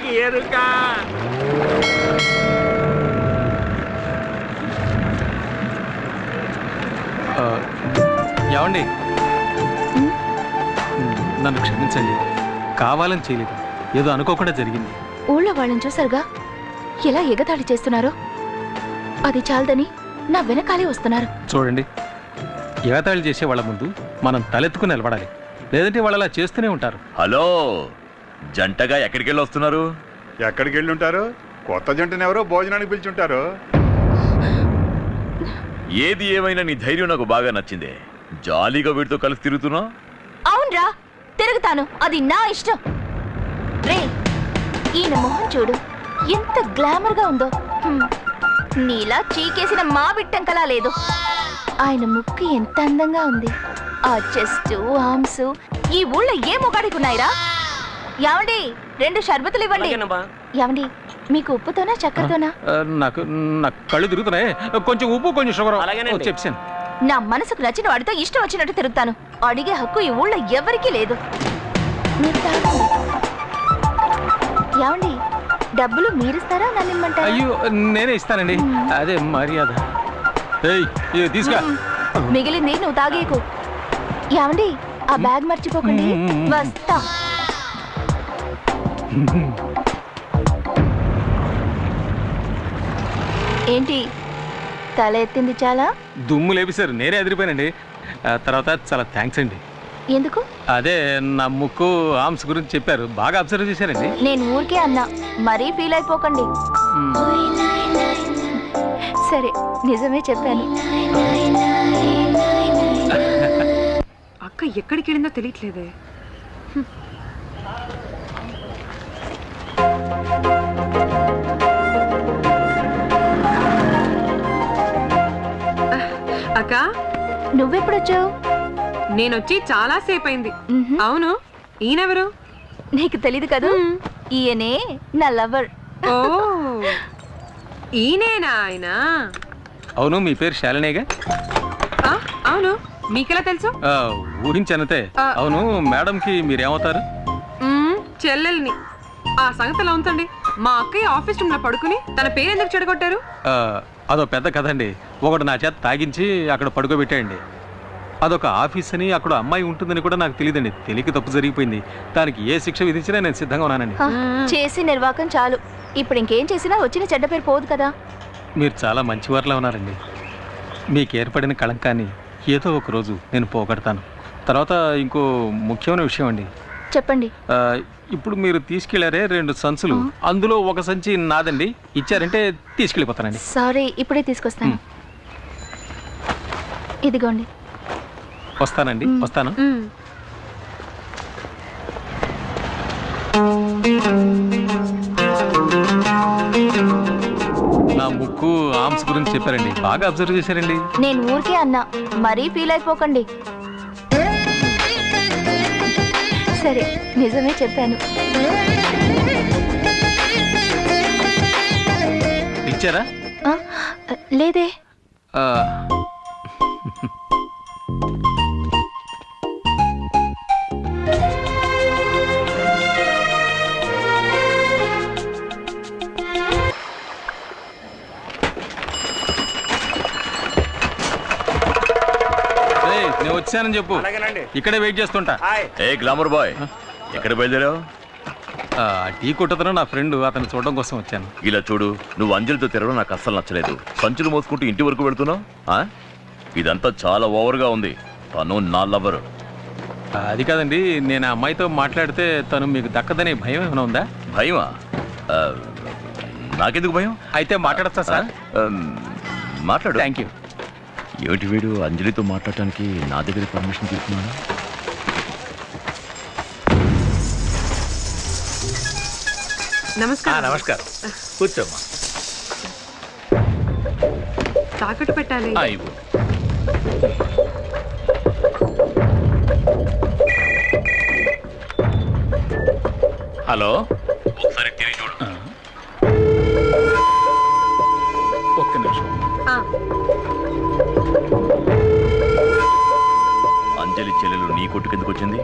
నీకు ఎరుక ఆ, ఏమండి? నన్ను క్షమించండి. కావాలని చేయలేదు. ఏదో అనుకోకుండా జరిగింది. ఊళ్ళో వాళ్ళని చూసారుగా ఎలా ఎగతాళి చేస్తున్నారో? అది చాలదని నా వెనకాలే వస్తున్నారు. చూడండి. ఎగతాళి చేసే వాళ్ళ ముందు మనం తలెత్తుకుని నిలబడాలి. లేదంటే వాళ్ళు అలా చేస్తూనే ఉంటారు. హలో? జంటగా ఎక్కడికి వెళ్ళి వస్తున్నారు? ఎక్కడికి వెళ్ళి ఉంటారు కొత్త జంటను ఎవరో భోజనానికి పిలిచుంటారు. ఏది ఏమైనా నీ ధైర్యం నాకు బాగా నచ్చిందే. జాలీగా వీడితో కలిసి తిరుగుతున్నా అవునరా తిరుగుతాను. అది నా ఇష్టం. రే ఈయన మొహం చూడు. ఎంత గ్లామర్గా ఉందో. హ్మ్. నీలా చీకేసిన మా బిట్టంకలా లేదు. ఆయన ముక్కు ఎంత అందంగా ఉంది. ఆ చెస్ట్ ఆర్మ్స్ ఈ ఊళ్ళో ఏ మొగాడికి ఉన్నాయిరా? యావండి రెండు షర్బతులు ఇవ్వండి. యావండి మీకు ఉప్పుతోనా చక్కెరతోనా? నాకు నాకు కళ్ళు తిరుగుతున్నాయి. కొంచెం ఉప్పు కొంచెం షుగర్. చెప్పాను నా మనసుకు నచ్చిన వాడితో ఇష్టం వచ్చినట్టు తిరుగుతాను. అడిగే హక్కు ఈ ఊళ్ళో ఎవరికీ లేదు. ఏమండి డబ్బులు మీరిస్తారా నన్ను ఇమ్మంటారా అయ్యో నేనే ఇస్తానండి. అదే మర్యాద. తీసుకా. మిగిలింది నువ్వు తాగేకు. ఏమండి ఆ బ్యాగ్ మర్చిపోకండి. వస్తా. ఏంటి? తల ఎత్తింది చాలా? దుమ్ము లేపిసారు నేనే ఎదిరిపోయానండి. ఆ తర్వాత చాలా థ్యాంక్స్ అండి. ఎందుకు? అదే నా ముక్కు ఆర్మ్స్ గురించి చెప్పారు. బాగా అబ్జర్వ్ చేశారండి. నేను ఊరికే అన్నా. మరీ ఫీల్ అయిపోకండి. సరే నిజమే చెప్పాను. అక్క ఎక్కడికి వెళ్ళిందో తెలియట్లేదే అక్క? నువ్వెప్పుడొచ్చావు? నేనొచ్చి చాలా సేపు అయింది. అవును ఈయనెవరు? నీకు తెలీదు కదా? ఈయనే నా లవర్. ఓ ఈయనేనా ఆయన? అవును మీ పేరు శాలినేగా? ఆ, అవును మీకెలా తెలుసు? ఆ, ఊహించనతే. ఆ. అవును మేడంకి మీరేమవుతారు? మ్మ్, చెల్లెల్ని. ఆ సంగతి ఎలా ఉంచండి మా అక్కయ్య ఆఫీస్ రూమ్లో పడుకుని తన పేరు ఎందుకు చెడగొట్టారు? ఆ, అదో పెద్ద కథ అండి ఒకడు నా చేత తాగించి అక్కడ పడుకోబెట్టాయండి అదొక ఆఫీస్ అని అక్కడ అమ్మాయి ఉంటుందని కూడా నాకు తెలియదండి. తెలియక తప్పు జరిగిపోయింది. దానికి ఏ శిక్ష విధించినా నేను సిద్ధంగా ఉన్నానండి. చేసి నిర్వాకం చాలు. ఇప్పుడు ఇంకేం చేసినా వచ్చిన చెడ్డ పేరు పోదు కదా. మీరు చాలా మంచివారిలా ఉన్నారండి. మీకు ఏర్పడిన కళంకాన్ని ఏదో ఒక రోజు నేను పోగొడతాను. తర్వాత ఇంకో ముఖ్యమైన విషయం అండి. చెప్పండి. ఆ, ఇప్పుడు మీరు తీసుకెళ్ళారే రెండు సంచులు. అందులో ఒక సంచి నాదండి. ఇచ్చారంటే తీసుకెళ్ళిపోతానండి. సారీ ఇప్పుడే తీసుకొస్తాను. ఇదిగోండి. వస్తానండి వస్తాను. మ్మ్. నా ముక్కు ఆర్మ్స్ గురించి చెప్పారండి. బాగా అబ్జర్వ్ చేశారండి. నేను ఊరికే అన్నా మరీ ఫీల్ అయిపోకండి. సరే నిజమే చెప్పాను. ఇచ్చారా? లేదే. వచ్చానని చెప్పు. ఇక్కడే వెయిట్ చేస్తుంటా. హాయ్. ఏ గ్లామర్ బాయ్ ఎక్కడ బయలుదేరావు? ఆ, టీ కొట్టతను నా ఫ్రెండ్ అతను చూడడం కోసం వచ్చాను. ఇలా చూడు నువ్వు అంజలితో తిరగడం నాకు అస్సలు నచ్చలేదు. సంచులు మోసుకుంటూ ఇంటి వరకు వెళ్తున్నావు? ఆ? ఇదంతా చాలా ఓవర్గా ఉంది. తను నా లవర్. అది కాదండి నేను ఆ అమ్మాయితో మాట్లాడితే తను మీకు దక్కదనే భయం ఏమైనా ఉందా? భయమా? నాకెందుకు భయం? అయితే మాట్లాడతా సార్? మాట్లాడు. Thank you. ఏమిటి వీడు అంజలితో మాట్లాడటానికి నా దగ్గర పర్మిషన్ తీసుకున్నాను నమస్కారం. నమస్కారం. కూర్చోమ్మా. తాకట్టు పెట్టాలి. హలో? ఒకసారి తిరిగి అంజలి చెల్లెలు నీ కొట్టుకు ఎందుకు వచ్చింది?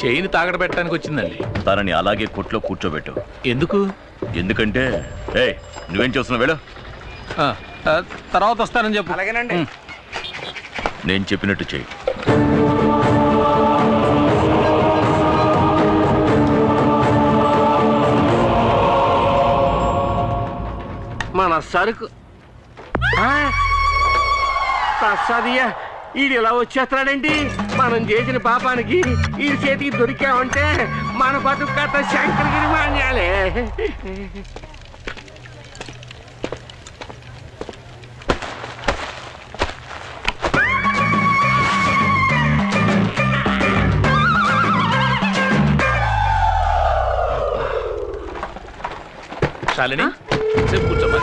చైన్ తాగడ పెట్టడానికి వచ్చిందండి. తనని అలాగే కొట్లో కూర్చోబెట్టు. ఎందుకు? ఎందుకంటే ఏ నువ్వేం చేస్తున్నావు ఆ, ఆ, తర్వాత వస్తానని చెప్పు. అలాగేనండి. నేను చెప్పినట్టు చెయ్యి. మన సరుకు. ప్రసాదియ్య ఈడు ఇలా వచ్చేస్తున్నాడేంటి మనం చేసిన పాపానికి ఈ చేతికి దొరికామంటే మన బతుకు కథ శంకరగిరి మాన్యాలే. శాలిని సేపు కూర్చోమా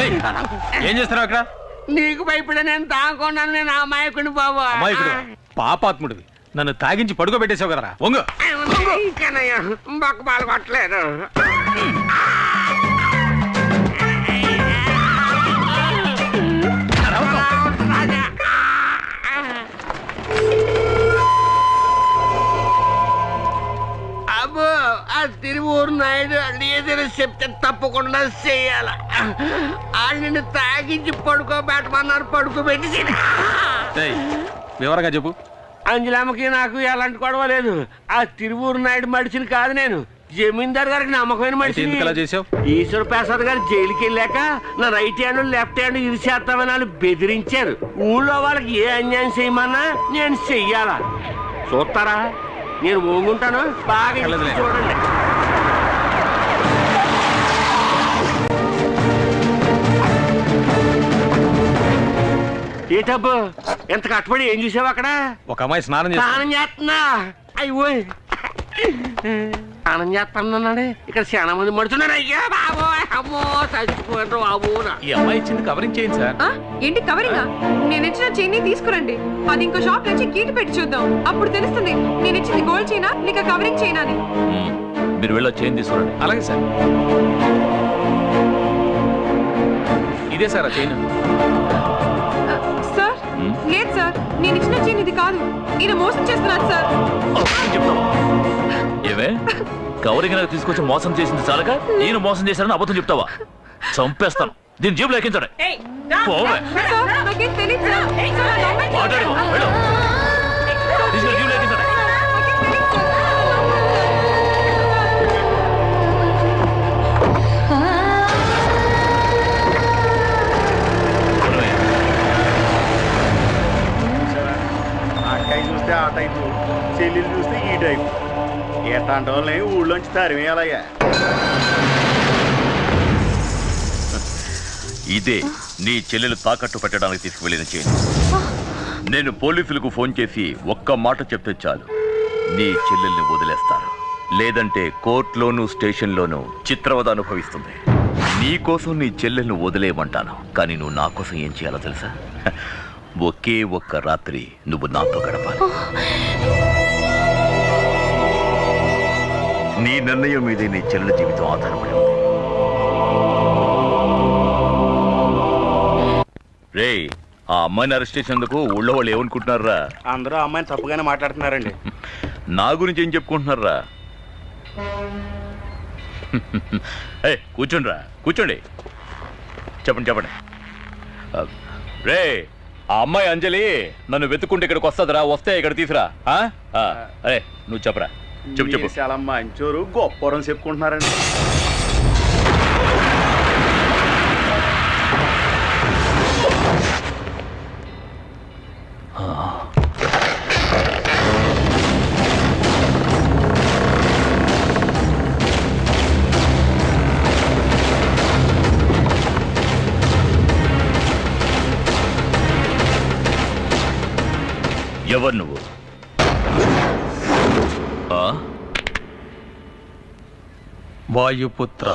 ఏం చేస్తున్నావు ఇక్కడ నీకు భయపడే నేను తాగకున్నాను నేను అమాయకుని బాబు అమాయకుడు పాపాత్ముడివి నన్ను తాగించి పడుకోబెట్టేసావు కదరా వంగు బొక్క పాలు కొట్టలేదు తిరువూరు నాయుడు ఏదైనా చెప్తే తప్పకుండా చెయ్యాల ఆడు నిన్ను తాగించి పడుకోబెట్టమన్నారు పడుకోబెట్టి వివరంగా చెప్పు. అంజలమ్మకి నాకు ఎలాంటి గొడవ లేదు. ఆ తిరువూరు నాయుడు మడిచిని కాదు నేను. జమీందార్ గారికి నమ్మకమైన మనిషి ఈశ్వర ప్రసాద్ గారు జైలుకి వెళ్ళాక నా రైట్ హ్యాండ్ లెఫ్ట్ హ్యాండ్ ఇరిచేస్తామని వాళ్ళు బెదిరించారు. ఊళ్ళో వాళ్ళకి ఏ అన్యాయం చేయమన్నా నేను చెయ్యాలా? చూస్తారా? నేను ఓంగుంటాను బాగా. చూడండి. ఏ డబ్బు ఎంత కట్టుబడి ఏం చూసావు అక్కడ? ఒక అమ్మాయి స్నానం స్నానం చేస్తున్నా అయ్యో. స్నానం చేస్తానన్నాడే. ఇక్కడ చాలా మంది మడుతున్నారు అయ్యా బాబో అమ్మో చచ్చిపోయారు బాబు నా. ఈ అమ్మాయి ఇచ్చింది కవరింగ్ చేయండి సార్. ఆ? ఏంటి కవరింగా నేను ఇచ్చిన చైన్ తీసుకురండి. అది ఇంకో షాప్ నుంచి గీటి పెట్టి చూద్దాం. అప్పుడు తెలుస్తుంది నేను ఇచ్చింది గోల్డ్ చైనా లేక కవరింగ్ చైనా అని. మీరు వెళ్ళి చైన్ తీసుకురండి. అలాగే సార్. ఇదే సార్ ఆ చైన్? లేదు సార్ నేను ఇచ్చిన చైన్ ఇది కాదు. ఈయన మోసం చేస్తున్నాడు సార్. చెప్తావా? ఏమే? కవరింగ్ నాకు తీసుకొచ్చి మోసం చేసింది చాలక? నేను మోసం చేశానని అబద్ధం చెప్తావా? చంపేస్తాను. దీని జేబులో ఎక్కించండి పోవే. సార్ నాకేం తెలియదు చెల్లెలు చూస్తే ఈ టైపు. ఎట్లాంటి వాళ్ళని ఊళ్ళోంచి తరిమేయాలయ్యా. ఇదే నీ చెల్లెలు తాకట్టు పెట్టడానికి తీసుకువెళ్ళిన చైన్ నేను పోలీసులకు ఫోన్ చేసి ఒక్క మాట చెప్తే చాలు. నీ చెల్లెల్ని వదిలేస్తారు. లేదంటే కోర్టులోనూ స్టేషన్లోనూ చిత్రవద అనుభవిస్తుంది. నీ కోసం నీ చెల్లెల్ని వదిలేయమంటాను. కానీ నువ్వు నా కోసం ఏం చేయాలో తెలుసా? ఒకే ఒక్క రాత్రి నువ్వు నాతో గడపాలి. నీ నిర్ణయం మీదే నీ చెల్లెల జీవితం ఆధారపడి ఉంది. రే ఆ అమ్మాయిని అరెస్ట్ చేసినందుకు ఊళ్ళో వాళ్ళు ఏమనుకుంటున్నారా అందరూ ఆ అమ్మాయిని తప్పుగానే మాట్లాడుతున్నారండి. నా గురించి ఏం చెప్పుకుంటున్నారా ఏ కూర్చోండిరా కూర్చోండి. చెప్పండి చెప్పండి. రే ఆ అమ్మాయి అంజలి నన్ను వెతుక్కుంటే ఇక్కడికి వస్తుందిరా వస్తే ఇక్కడ తీసురా. ఆ? ఆ, అరే నువ్వు చెప్పరా. చెప్పు చెప్పు. చాలా మంచోరు గొప్పరం చెప్పుకుంటున్నారండి. ఎవరు నువ్వు ఆ? వాయుపుత్ర.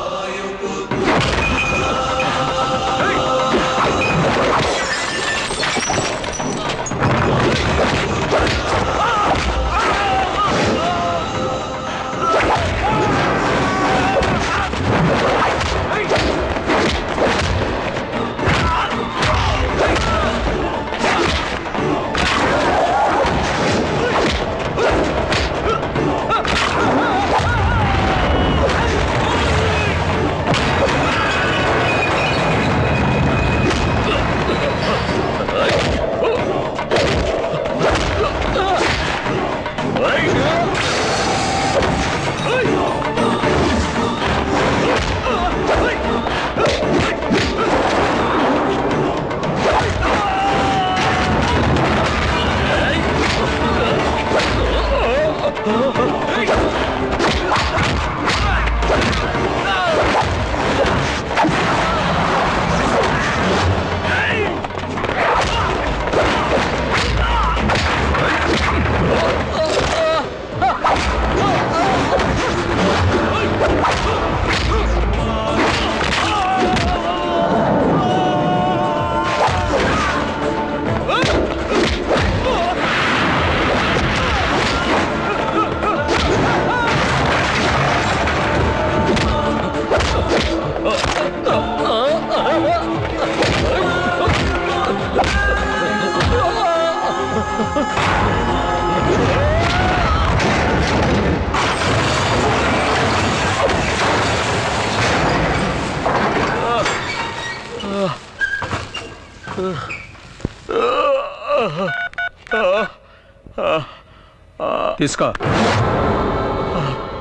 తీసుకో.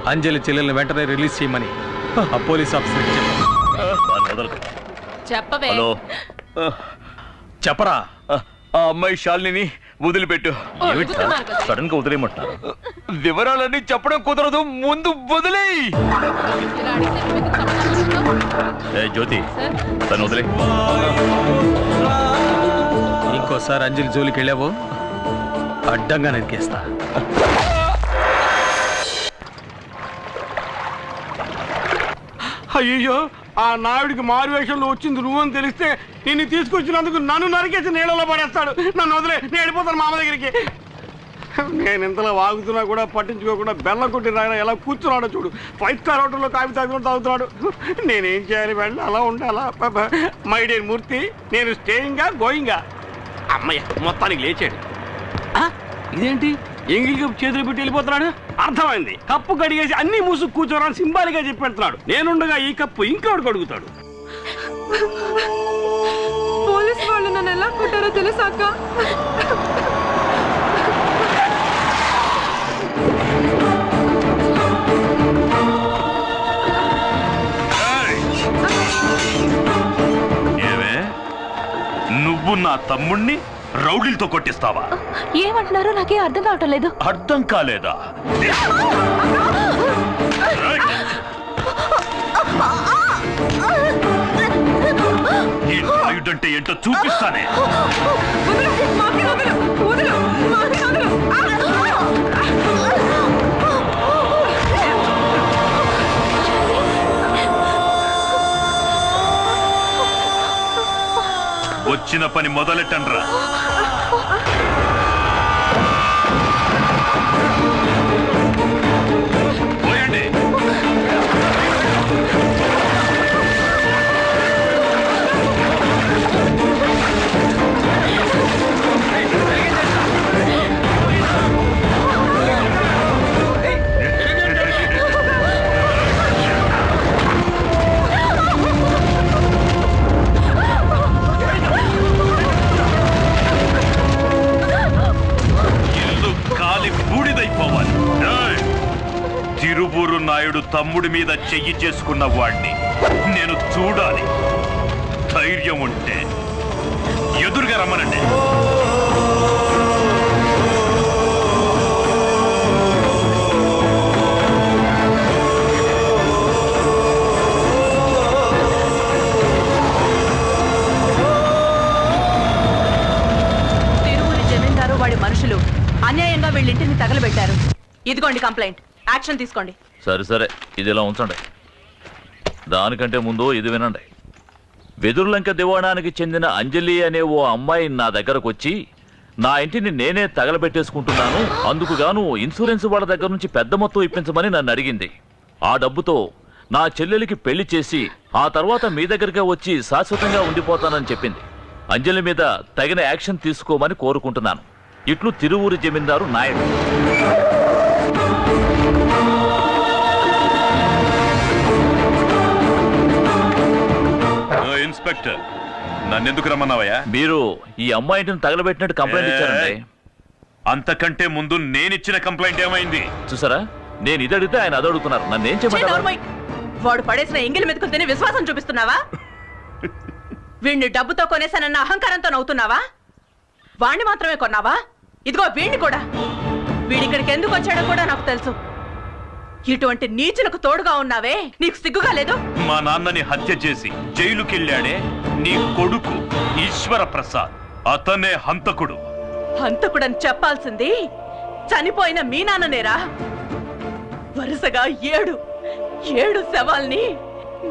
అంజలి చెల్లెల్ని వెంటనే రిలీజ్ చేయమని ఆ పోలీస్ వదలకు. చెప్పవే. హలో. చెప్పరా? ఆ, అమ్మాయి శాలిని వదిలిపెట్టు. సడన్గా వదిలేయమంటున్నారు. వివరాలన్నీ చెప్పడం కుదరదు ముందు వదిలేయ్. జ్యోతి. తను వదిలే. ఇంకోసారి అంజలి జోలికి వెళ్ళావో అడ్డంగా నరికేస్తా. అయ్యో ఆ నాయుడికి మారు వేషంలో వచ్చింది నువ్వని తెలిస్తే నిన్ను తీసుకొచ్చినందుకు నన్ను నరికేసి నీళ్ళలో పడేస్తాడు. నన్ను వదిలే నేను వెళ్ళిపోతాను మామ దగ్గరికి. నేను ఇంతలో వాగుతున్నా కూడా పట్టించుకోకుండా బెల్లం కొట్టి రాయన ఎలా కూర్చున్నాడో చూడు. ఫైవ్ స్టార్ హోటల్లో కాఫీ తాగుతున్నా తాగుతున్నాడు. నేనేం చేయాలి వెళ్ళి అలా ఉండాలా? మై డియర్ మూర్తి నేను స్టేయింగా గోయింగా. అమ్మయ్య మొత్తానికి లేచాడు. ఇదేంటి? ఎంగిల్ కప్పు చేతులు పెట్టి వెళ్ళిపోతున్నాడు? అర్థమైంది. కప్పు కడిగేసి అన్ని మూసు కూర్చోరని సింబాలిగా చెప్పి పెడుతున్నాడు. నేనుండగా ఈ కప్పు ఇంకోటి కడుగుతాడు పోలీస్ వాళ్ళు నన్ను ఎలా కొట్టారో తెలుసా అక్క? ఏమే? నువ్వు నా తమ్ముణ్ణి? రౌడీలతో కొట్టిస్తావా? ఏమంటున్నారో నాకే అర్థం కావటం లేదు. అర్థం కాలేదా? ఈ నాయుడంటే ఏంటో చూపిస్తానే. వచ్చిన పని మొదలెట్టండ్రా. తిరుబూరు నాయుడు తమ్ముడి మీద చెయ్యి చేసుకున్న వాణ్ణి నేను చూడాలి. ధైర్యం ఉంటే ఎదురుగా రమ్మనండి. వాడి మనుషులు అన్యాయంగా వీళ్ళింటిని తగలబెట్టారు. ఇదిగోండి కంప్లైంట్. యాక్షన్ తీసుకోండి. సరే సరే. ఇది ఇలా ఉంచండి. దానికంటే ముందు ఇది వినండి. వెదురులంక దివాణానికి చెందిన అంజలి అనే ఓ అమ్మాయి నా దగ్గరకు వచ్చి నా ఇంటిని నేనే తగలబెట్టేసుకుంటున్నాను అందుకు గాను ఇన్సూరెన్స్ వాళ్ళ దగ్గర నుంచి పెద్ద మొత్తం ఇప్పించమని నన్ను అడిగింది. ఆ డబ్బుతో నా చెల్లెలికి పెళ్ళి చేసి ఆ తర్వాత మీ దగ్గరగా వచ్చి శాశ్వతంగా ఉండిపోతానని చెప్పింది. అంజలి మీద తగిన యాక్షన్ తీసుకోమని కోరుకుంటున్నాను. ఇట్లు తిరువూరి జమీందారు నాయుడు ఇన్స్పెక్టర్ నన్నెందుకు రమ్మన్నావయ్యా? మీరు ఈ అమ్మాయిని తగలబెట్టినట్టు కంప్లైంట్ ఇచ్చారండి. అంతకంటే ముందు నేనిచ్చిన కంప్లైంట్ ఏమైంది? చూసారా? నేను ఇది అడిగితే ఆయన అది అడుగుతున్నారు. నన్ను ఏం నోర్మోయ్. వాడు పడేసిన ఎంగిలి మెతుకులు తిని విశ్వాసం చూపిస్తున్నావా? వీణ్ణి డబ్బుతో కొనేసానన్న అహంకారంతో నవ్వుతున్నావా? వాణ్ణి మాత్రమే కొన్నావా? ఇదిగో వీణ్ణి కూడా. వీడిక్కడికి ఎందుకు వచ్చాడో కూడా నాకు తెలుసు. ఇటువంటి నీచులకు తోడుగా ఉన్నావే? నీకు సిగ్గుగా లేదు? మా నాన్నని హత్య చేసి జైలుకెళ్ళాడే నీ కొడుకు ఈశ్వర ప్రసాద్ అతనే హంతకుడు. హంతకుడని చెప్పాల్సింది? చనిపోయిన మీ నాన్ననేరా? వరుసగా ఏడు ఏడు శవాల్ని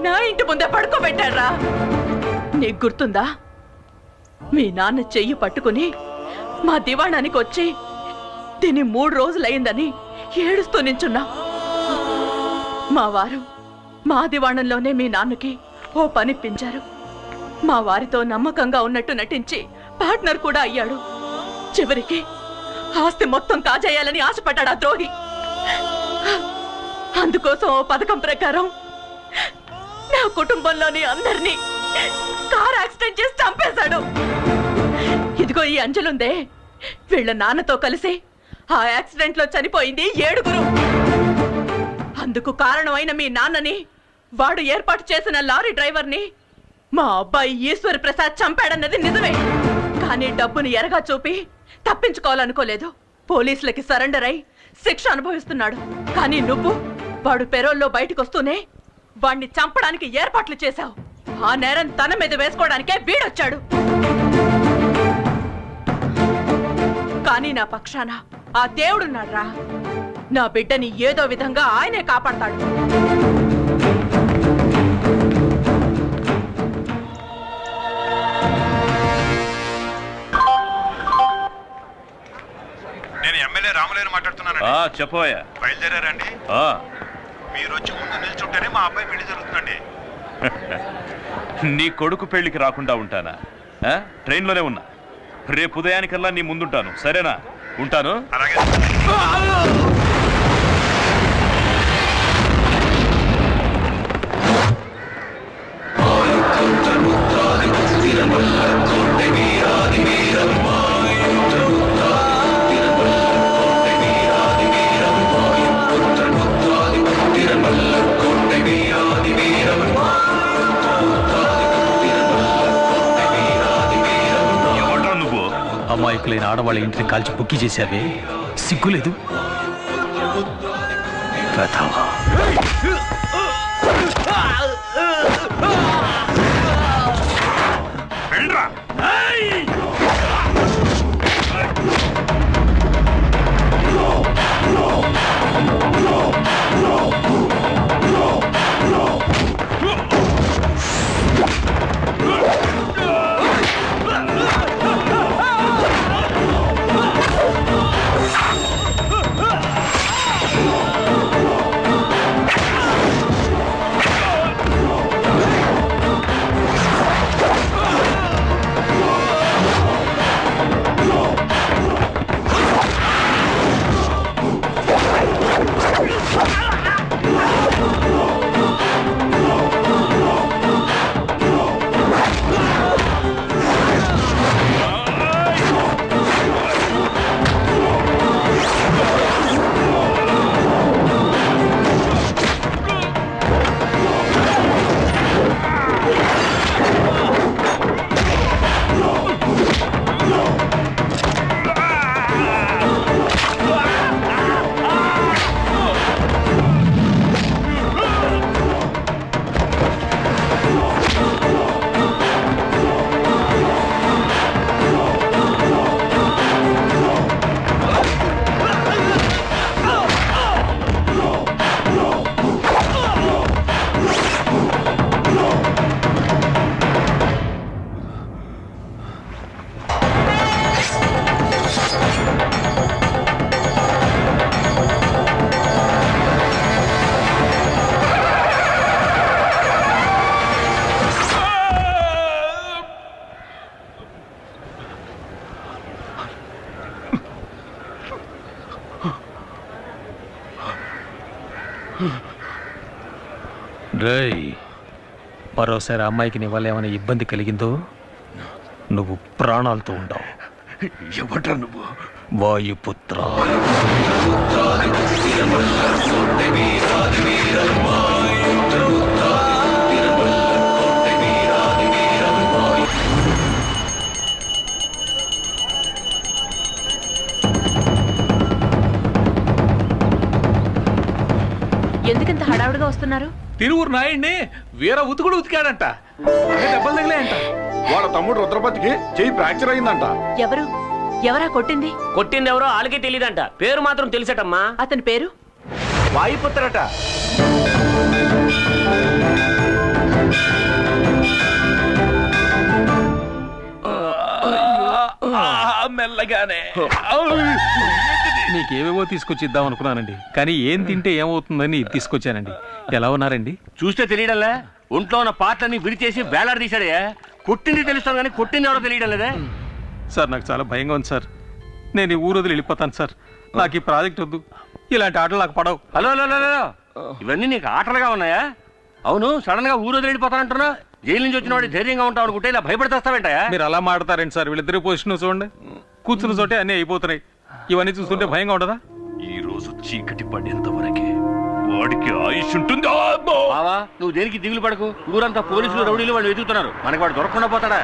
నా ఇంటి ముందే పడుకోబెట్టారా నీకు గుర్తుందా? మీ నాన్న చెయ్యి పట్టుకుని మా దివాణానికి వచ్చి తిని మూడు రోజులయ్యిందని ఏడుస్తూ నించున్నా. మా వారు మా దివాణంలోనే మీ నాన్నకి ఓ పనిప్పించారు మా వారితో నమ్మకంగా ఉన్నట్టు నటించి పార్ట్నర్ కూడా అయ్యాడు. చివరికి ఆస్తి మొత్తం కాజేయాలని ఆశపడ్డాడు ఆ ద్రోహి. అందుకోసం ఓ పథకం ప్రకారం నా కుటుంబంలోని అందరినీ కార్ యాక్సిడెంట్ చేసి చంపేశాడు. ఇదిగో ఈ అంజలుందే. వీళ్ళ నాన్నతో కలిసి ఆ యాక్సిడెంట్లో చనిపోయింది ఏడుగురు. అందుకు కారణమైన మీ నాన్నని వాడు ఏర్పాటు చేసిన లారీ డ్రైవర్ని మా అబ్బాయి ఈశ్వర్ ప్రసాద్ చంపాడన్నది నిజమే. కానీ డబ్బుని ఎరగా చూపి తప్పించుకోవాలనుకోలేదు. పోలీసులకి సరెండర్ అయి శిక్ష అనుభవిస్తున్నాడు. కానీ నువ్వు వాడు పెరోల్లో బయటకు వస్తూనే వాణ్ణి చంపడానికి ఏర్పాట్లు చేశావు. ఆ నేరం తన మీద వేసుకోవడానికే వీడొచ్చాడు. కానీ నా పక్షాన ఆ దేవుడున్నాడ్రా. నా బిడ్డని ఏదో విధంగా ఆయనే కాపాడతాడు. నేను ఎమ్మెల్యే రామలేని మాట్లాడుతున్నానండి. ఆ చెప్పోయా బయలుదేరారండి. ఆ, మీరు వచ్చి ముందు నిల్చుంటేనే మా అబ్బాయి పెళ్ళి జరుగుతుందండి. నీ కొడుకు పెళ్ళికి రాకుండా ఉంటానా? ఆ? ట్రైన్లోనే ఉన్నా. రేపు ఉదయానికల్లా నీ ముందుంటాను. సరేనా? ఉంటాను? అలాగే లేని ఆడవాళ్ళ ఇంటిని కాల్చి బుక్కి చేశావే? సిగ్గులేదు? మరోసారి అమ్మాయికి నీ వల్ల ఏమైనా ఇబ్బంది కలిగిందో? నువ్వు ప్రాణాలతో ఉండవు. ఎవడ్రా నువ్వు? వాయుపుత్ర. ఎందుకంత హడావుడిగా వస్తున్నారు? తిరువురు నాయుడిని వీర ఉతుకుడు ఉతికాడంట. అదే దెబ్బలు తగిలాయంట. వాళ్ళ తమ్ముడు రుద్రపతికి చెయ్యి ఫ్రాక్చర్ అయిందంట. ఎవరు? ఎవరా కొట్టింది? కొట్టింది ఎవరో వాళ్ళకే తెలియదంట పేరు మాత్రం తెలిసటమ్మా. అతని పేరు? వాయుపుత్రట. మెల్లగానే. నీకేవేవో తీసుకొచ్చి ఇద్దాం అనుకున్నానండి. కానీ ఏం తింటే ఏమవుతుందని తీసుకొచ్చానండి. ఎలా ఉన్నారండి? చూస్తే తెలియడంలే. ఒంట్లో ఉన్న పాటలన్నీ విడిచేసి వేలాడదీశాడే కొట్టింది తెలుస్తాను కానీ కొట్టింది ఎవరో తెలియడం లేదే. సార్ నాకు చాలా భయంగా ఉంది సార్. నేను ఈ ఊరు వదిలి వెళ్ళిపోతాను సార్. నాకు ఈ ప్రాజెక్ట్ వద్దు. ఇలాంటి ఆటలు నాకు పడవు. హలో హలో హలో, ఇవన్నీ నీకు ఆటలుగా ఉన్నాయా? అవును సడన్గా ఊరు వదిలిపోతానంటున్నా జైలు నుంచి వచ్చిన వాడు ధైర్యంగా ఉంటావు అనుకుంటే ఇలా భయపడతాస్తావేంటయా మీరు అలా మాడతారేంటి సార్. వీళ్ళిద్దరి పొజిషన్ చూడండి. కూర్చున్న చోటే అన్నీ అయిపోతున్నాయి. ఇవన్నీ చూస్తుంటే భయంగా ఉండదా? ఈ రోజు చీకటి పడేంత వరకే వాడికి ఆయుష్ ఉంటుంది. అబ్బో! బావా నువ్వు దేనికి దిగులు పడకు? ఊరంతా పోలీసులు రౌడీలు వాళ్ళు వెతుకుతున్నారు. మనకి వాడు దొరకకుండా పోతాడా?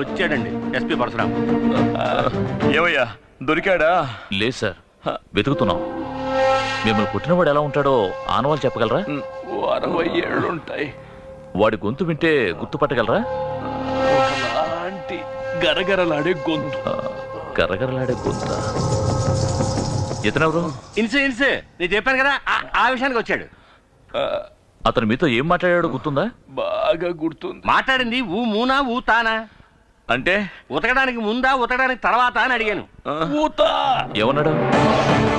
వచ్చాడండి ఎస్పీ పరశురాం. ఏమయ్యా దొరికాడా? లేదు సార్ వెతుకుతున్నాం. మిమ్మల్ని పుట్టినవాడు ఎలా ఉంటాడో ఆనవాళ్ళు చెప్పగలరా? అరవై ఏళ్ళు ఉంటాయి. వాడి గొంతు వింటే గుర్తుపట్టగలరా? గరగరలాడే గొంతు. గరగరలాడే గొంత. ఇతనెవరు? ఇన్సే ఇన్సే. నేను చెప్పాను కదా ఆ- ఆ విషయానికి వచ్చాడు. అతను మీతో ఏం మాట్లాడాడో గుర్తుందా? బాగా గుర్తుంది. మాట్లాడింది ఊ మూనా ఊ తానా? అంటే? ఉతకడానికి ముందా ఉతకడానికి తర్వాత అని అడిగాను. ఊత. ఏమన్నాడు?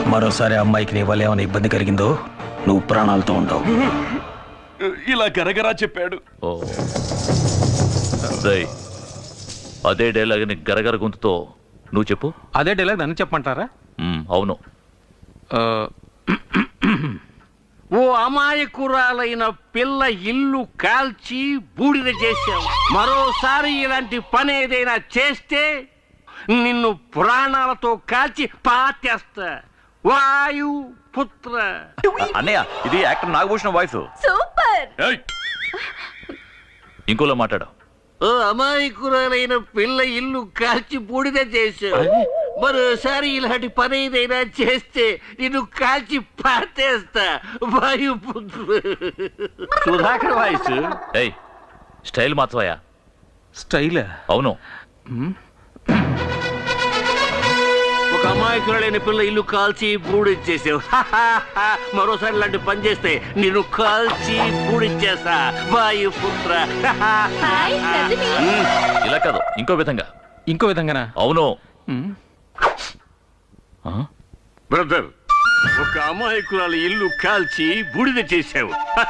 మరోసారి అమ్మాయికి నీ వల్ల ఏమైనా ఇబ్బంది కలిగిందో నువ్వు ప్రాణాలతో ఉండవు ఇలా గరగరా చెప్పాడు. ఓ. రేయ్, అదే డైలాగ్ని గరగర గొంతుతో నువ్వు చెప్పు. అదే డైలాగ్ నన్ను చెప్పమంటారా? మ్, అవును. ఆ, ఓ అమాయకురాలైన పిల్ల ఇల్లు కాల్చి బూడిద చేశావు. మరోసారి ఇలాంటి పని ఏదైనా చేస్తే నిన్ను ప్రాణాలతో కాల్చి పాతేస్తా. వాయు పుత్ర. అన్నయ్య ఇది యాక్టర్ నాగభూషణం వాయిస్ సూపర్. ఏయ్! ఇంకోలో మాట్లాడు. ఓ అమాయకురాలైన పిల్ల ఇల్లు కాల్చి బూడిద చేశావు. మరోసారి ఇలాంటి పని ఏదైనా చేస్తే నిన్ను కాల్చి పాతేస్తా వాయుపుత్ర సుధాకర్ వాయిస్. ఏయ్ స్టైల్ మార్చవయ్యా స్టైలా? అవును. అమాయకురాలైన పిల్ల ఇల్లు కాల్చి బూడిచ్చేసావు. మరోసారి ఇలాంటి పని చేస్తే నిన్ను కాల్చి బూడిచ్చేస్తా. వాయుపుత్ర హాయ్ రజని ఇలా కాదు ఇంకో విధంగా. ఇంకో విధంగానా? అవును? బ్రదర్ ఒక అమాయకురాలు ఇల్లు కాల్చి బూడిద చేశావు. హ!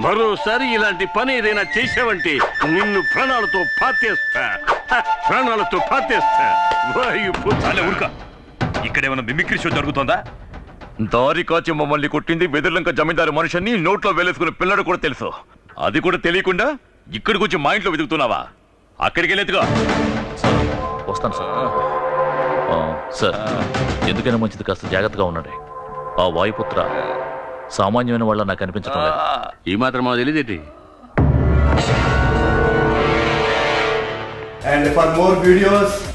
మరోసారి ఇలాంటి పని ఏదైనా చేశావంటే నిన్ను ప్రాణాలతో పాతేస్తా. హ! ప్రాణాలతో పాతేస్తా. వాయుపుత్ర చాలే ఊరుక. ఇక్కడేమైనా మిమిక్రీ షో జరుగుతోందా? దారి కాచి మమ్మల్ని కొట్టింది బెదిర్లంక జమీందారు మనుషుని నోట్లో వేలేసుకున్న పిల్లడు కూడా తెలుసు. అది కూడా తెలియకుండా ఇక్కడికి వచ్చి మా ఇంట్లో వెతుకుతున్నావా? అక్కడికి వెళ్ళేదిగా సార్ వస్తాను సార్. ఆ, సార్ ఎందుకైనా మంచిది కాస్త జాగ్రత్తగా ఉండండి. ఆ వాయుపుత్ర సామాన్యమైన వాళ్ళ నాకు అనిపించడం లేదు. ఈ మాత్రం మాకు తెలియదేంటి And for more videos,